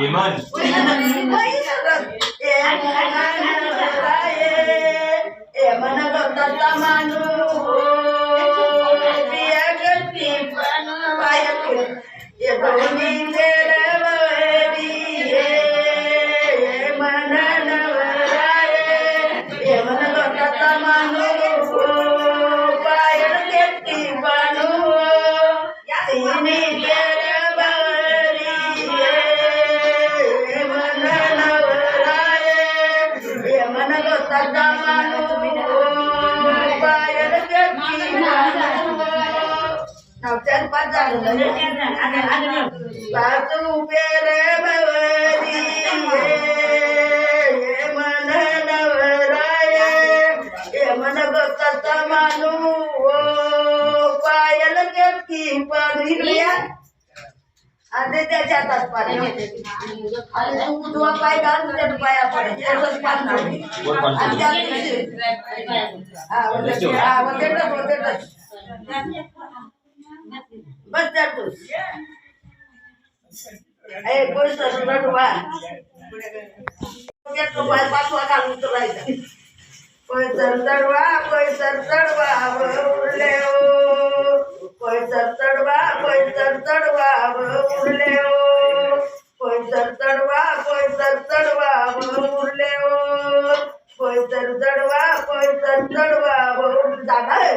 Iman. Yeah, but we नवचार पाच झालं. सासू पेरे बवरी ये मन नवराय. ये मन गोता मानू. पायल केटकी पण इकडे या. आणि त्याच्या हातात तू उजवा पाय घाल पाया पडेल. पान नाही. आणि त्या बस जा तू. ए कोण सरळ वा पाय पाचवा घालून तो राहायचा कोय सरतडवा कोय सरतडवा उरले ओ कोय सरतडवा कोय सरतडवा उरले ओ कोय सरतडवा कोय सरतडवा उरले ओ कोय सरतडवा कोय सरतडवा जागा आहे.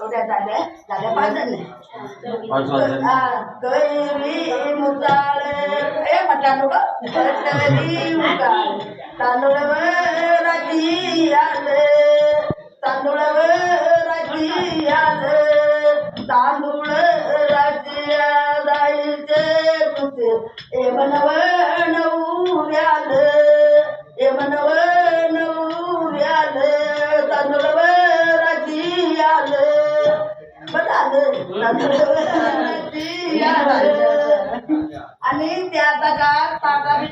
झाले पाच वाजले. हा, कैरी मुताळ. ए म्हटलं कैरी मुताळ. तांदूळ राजी आले. तांदूळ राजी आले. तांदूळ राजी जायचे तुझे ए मनव आणि त्या आता का ताटा बी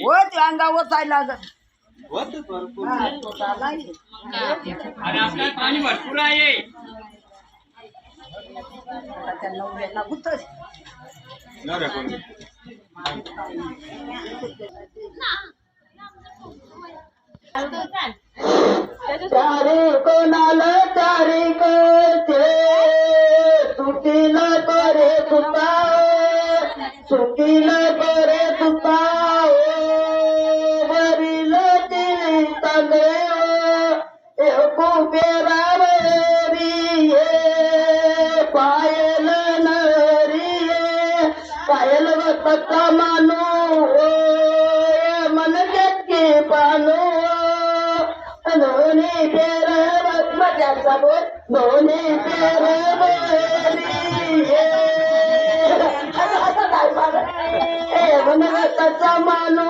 हो ते अंगावर जाय लागत हा, तो चालला आहे. आणि आपल्याला पाणी भरपूर आहे आता त्या नवऱ्याला गुत्तच. चारी कोणाला चारी कळते सुटीला करे सुता सुटीला करे सुता वरील तिळी तांदळे एको पेरावरी ये पायल नरी ये पायल वसत मानू ये मन जटके पानू मजाचा बोल दोन्ही पेर बोली मानू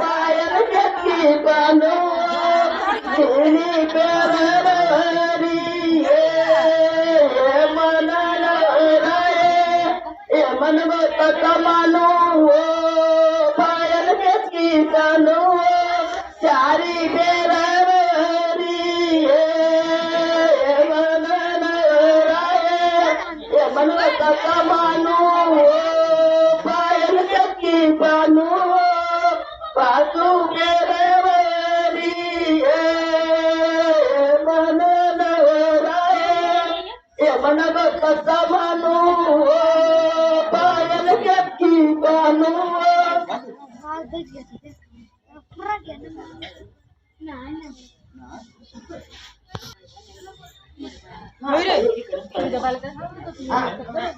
पायर घेतली पानू दोन्ही मन मन मानू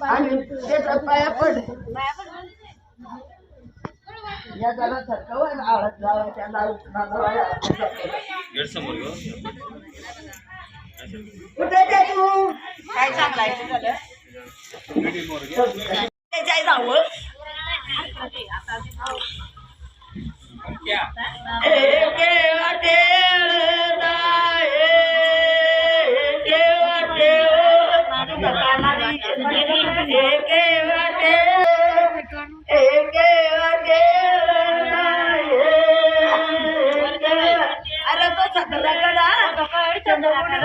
आणि त्याचा पाया पड या जरा सरकवा आवडत लावा त्या लावून समोर कुठे ते तू काय चाललाय त्याच्या जावं केळ केळ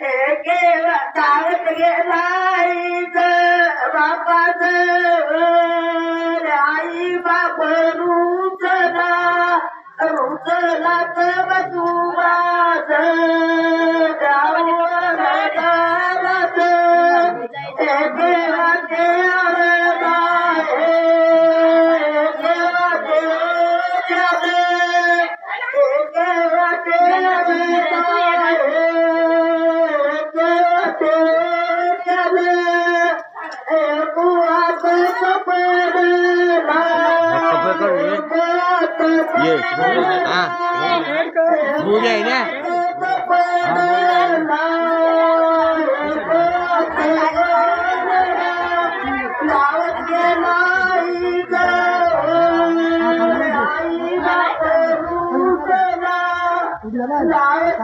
ताळत गेलायच बापाच आई बाप रुचला रुचला तर बसू माझ. गाव Right,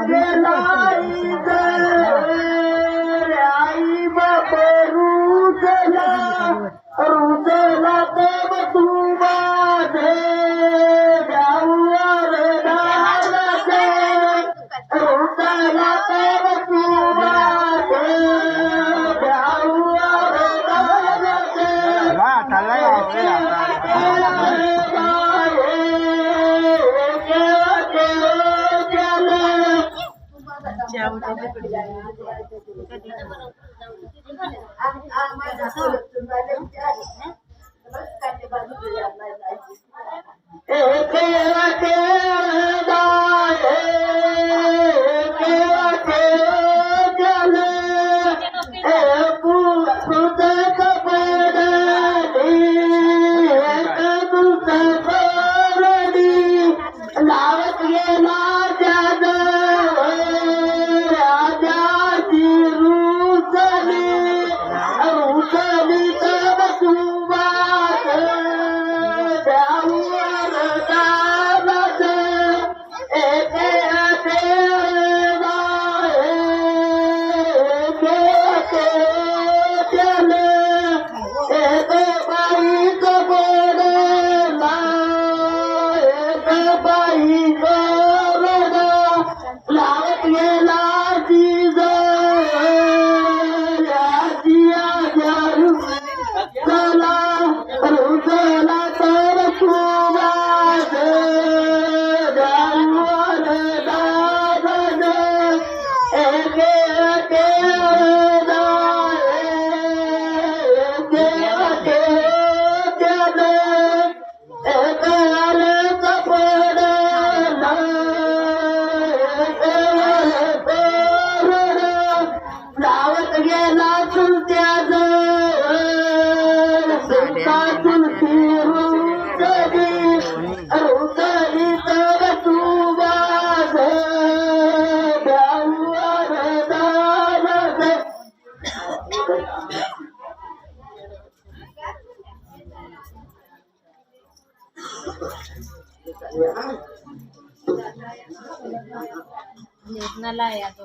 निर्णाला आहे आता.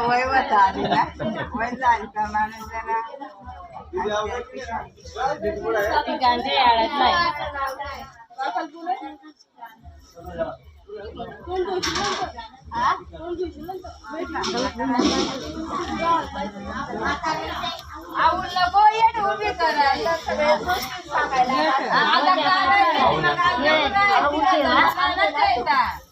वय होत वय माणूस जरा? ती गांजा आवडलं उभी करायला सगळ्या गोष्टी सांगायला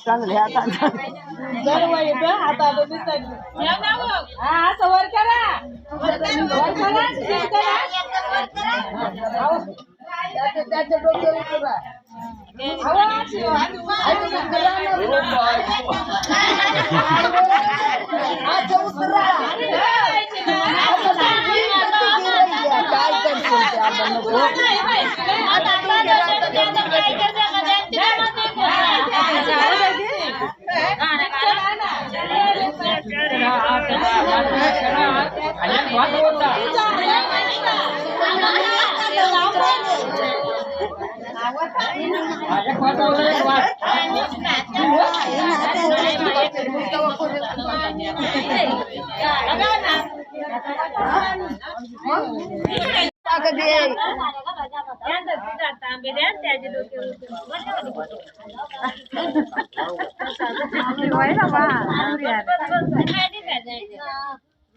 चांगले हातात त्याच्या त्याच्या डोक्यावर उभा. अच्छा, उतरा. काय करशील ते आपण नको.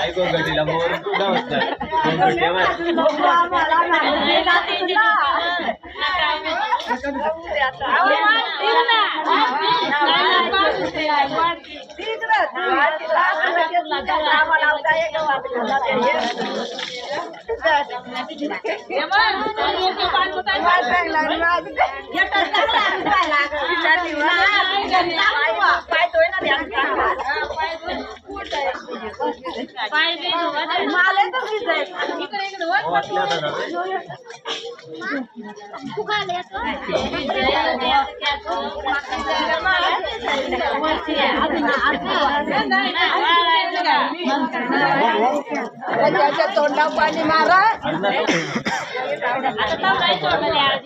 ऐको गडीला मोर कुठं होता ठेवा वाटल्या त्याच्या तोंडा पाणी मारा.